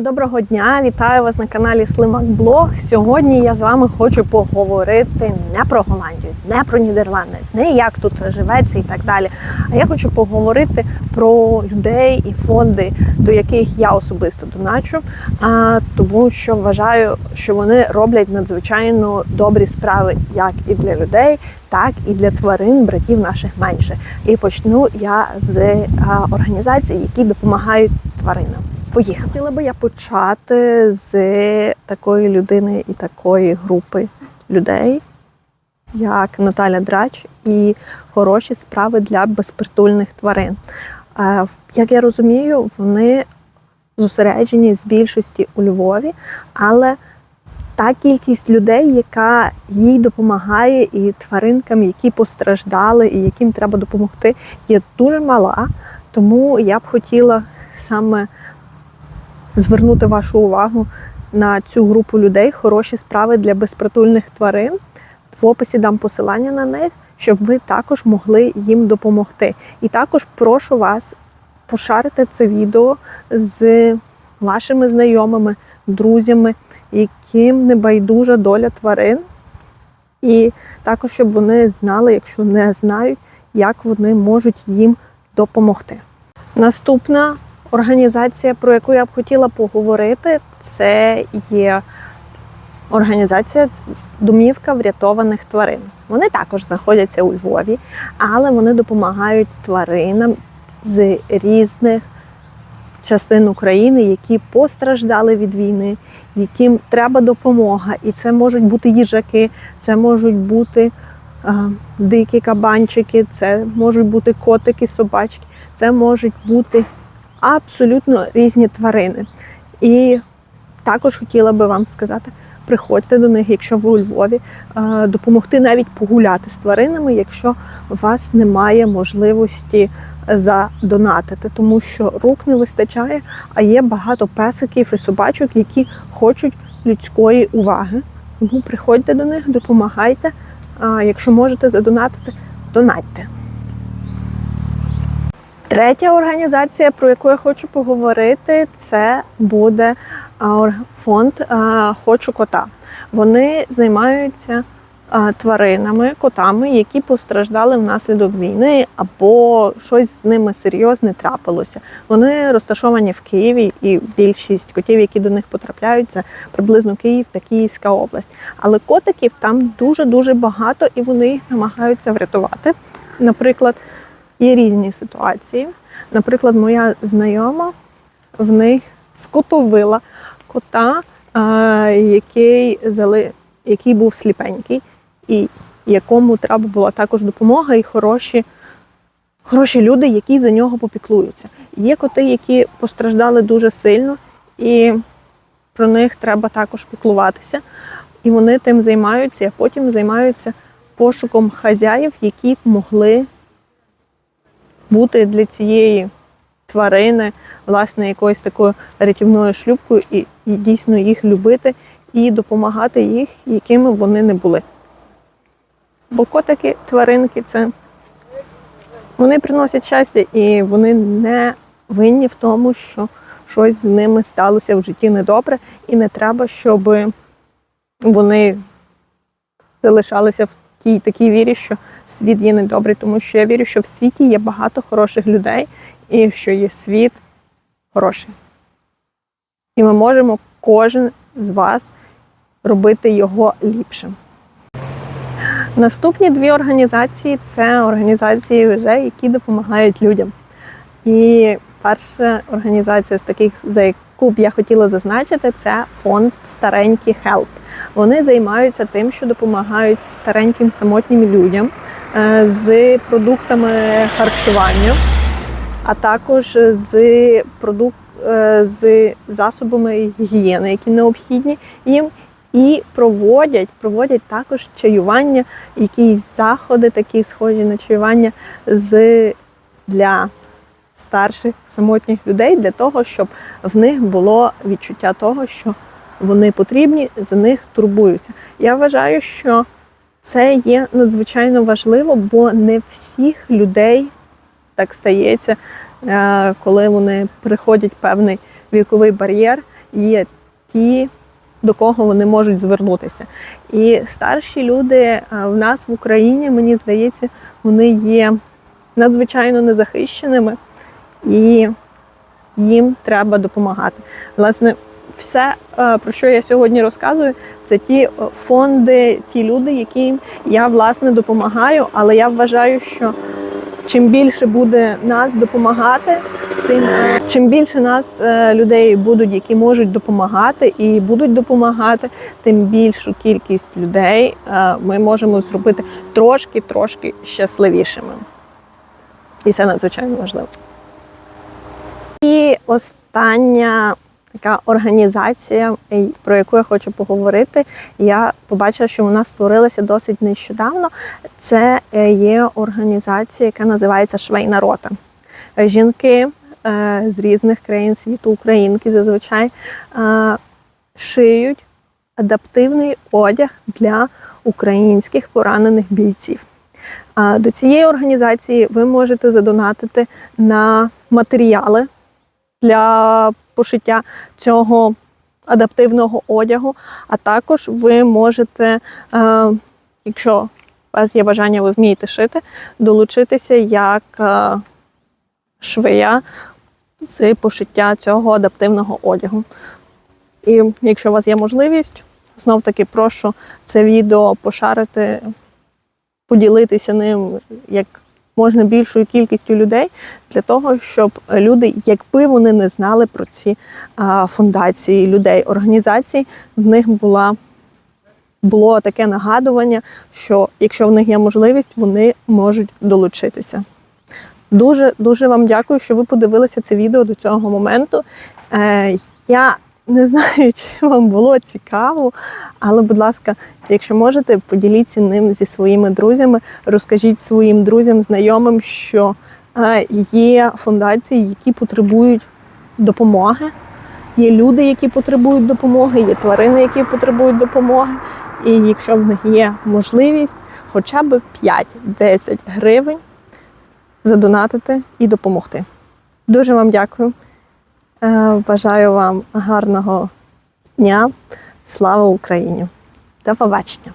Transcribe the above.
Доброго дня, вітаю вас на каналі Слимак Блог. Сьогодні я з вами хочу поговорити не про Голландію, не про Нідерланди, не як тут живеться і так далі. А я хочу поговорити про людей і фонди, до яких я особисто доначу, тому що вважаю, що вони роблять надзвичайно добрі справи як і для людей, так і для тварин, братів наших менше. І почну я з організацій, які допомагають тваринам. Поїхали. Хотіла би я почати з такої людини і такої групи людей, як Наталя Драч і хороші справи для безпритульних тварин. Е, Як я розумію, вони зосереджені з більшості у Львові, але та кількість людей, яка їй допомагає, і тваринкам, які постраждали, і яким треба допомогти, є дуже мала. Тому я б хотіла саме звернути вашу увагу на цю групу людей хороші справи для безпритульних тварин. В описі дам посилання на них, щоб ви також могли їм допомогти. І також прошу вас пошарити це відео з вашими знайомими, друзями, яким не байдужа доля тварин. І також, щоб вони знали, якщо не знають, як вони можуть їм допомогти. Наступна організація, про яку я б хотіла поговорити, це є організація Домівка врятованих тварин. Вони також знаходяться у Львові, але вони допомагають тваринам з різних частин України, які постраждали від війни, яким треба допомога. І це можуть бути їжаки, це можуть бути е, дикі кабанчики, це можуть бути котики, собачки, це можуть бути абсолютно різні тварини. І також хотіла би вам сказати, приходьте до них, якщо ви у Львові, е, допомогти навіть погуляти з тваринами, якщо у вас немає можливості задонатити, тому що рук не вистачає, а є багато песиків і собачок, які хочуть людської уваги. Тому приходьте до них, допомагайте. А якщо можете задонатити, донатьте. Третя організація, про яку я хочу поговорити, це буде фонд Хочу кота. Вони займаються тваринами, котами, які постраждали внаслідок війни, або щось з ними серйозне трапилося. Вони розташовані в Києві, і більшість котів, які до них потрапляють, це приблизно Київ та Київська область. Але котиків там дуже дуже багато, і вони їх намагаються врятувати. Наприклад, є різні ситуації. Наприклад, моя знайома в них скотовила кота, який, який був сліпенький, і якому треба була також допомога і хороші, хороші люди, які за нього попіклуються. Є коти, які постраждали дуже сильно, і про них треба також піклуватися. І вони тим займаються, а потім займаються пошуком хазяїв, які б могли бути для цієї тварини, власне, якоюсь такою рятівною шлюбкою, і, і дійсно їх любити і допомагати їх, якими вони не були. Бо котики, тваринки це вони приносять щастя і вони не винні в тому, що щось з ними сталося в житті недобре, і не треба, щоб вони залишалися в тій такій вірі, що світ є недобрий, тому що я вірю, що в світі є багато хороших людей і що є світ хороший. І ми можемо кожен з вас робити його ліпшим. Наступні дві організації це організації вже, які допомагають людям. І перша організація з таких, за яку б я хотіла зазначити, це фонд Старенькі Хелп. Вони займаються тим, що допомагають стареньким самотнім людям з продуктами харчування, а також з продук... е, з засобами гігієни, які необхідні їм. І проводять, проводять також чаювання, якісь заходи, такі схожі на чаювання з для старших самотніх людей, для того, щоб в них було відчуття того, що вони потрібні, за них турбуються. Я вважаю, що це є надзвичайно важливо, бо не всіх людей так стається, е, коли вони приходять певний віковий бар'єр, є ті, до кого вони можуть звернутися. І старші люди е, в нас в Україні, мені здається, вони є надзвичайно незахищеними і їм треба допомагати. Власне, все, е, про що я сьогодні розказую, це ті е, фонди, ті люди, яким я власне допомагаю, але я вважаю, що чим більше буде нас допомагати, тим е, чим більше нас людей будуть, які можуть допомагати і будуть допомагати, тим більшу кількість людей ми можемо зробити трошки-трошки щасливішими. І це надзвичайно важливо. І остання така організація, про яку я хочу поговорити, я побачила, що вона створилася досить нещодавно. Це е, є організація, яка називається Швейна рота. Е, Жінки е, з різних країн світу, українки зазвичай шиють адаптивний одяг для українських поранених бійців. До цієї організації ви можете задонатити на матеріали для пошиття цього адаптивного одягу. А також ви можете, е, якщо у вас є бажання, ви вмієте шити, долучитися як е, швея з пошиття цього адаптивного одягу. І якщо у вас є можливість, знов таки прошу це відео пошарити, поділитися ним як можна більшою кількістю людей для того, щоб люди, якби вони не знали про ці фундації людей, організацій, в них була. Було таке нагадування, що якщо в них є можливість, вони можуть долучитися. Дуже дуже вам дякую, що ви подивилися це відео до цього моменту. Е, я не знаю, чи вам було цікаво, але, будь ласка, якщо можете, поділіться ним зі своїми друзями, розкажіть своїм друзям, знайомим, що е, є фундації, які потребують допомоги. Є люди, які потребують допомоги, є тварини, які потребують допомоги. І якщо в них є можливість хоча б 5-10 гривень задонатити і допомогти. Дуже вам дякую. Е, Бажаю вам гарного дня. Слава Україні! До побачення!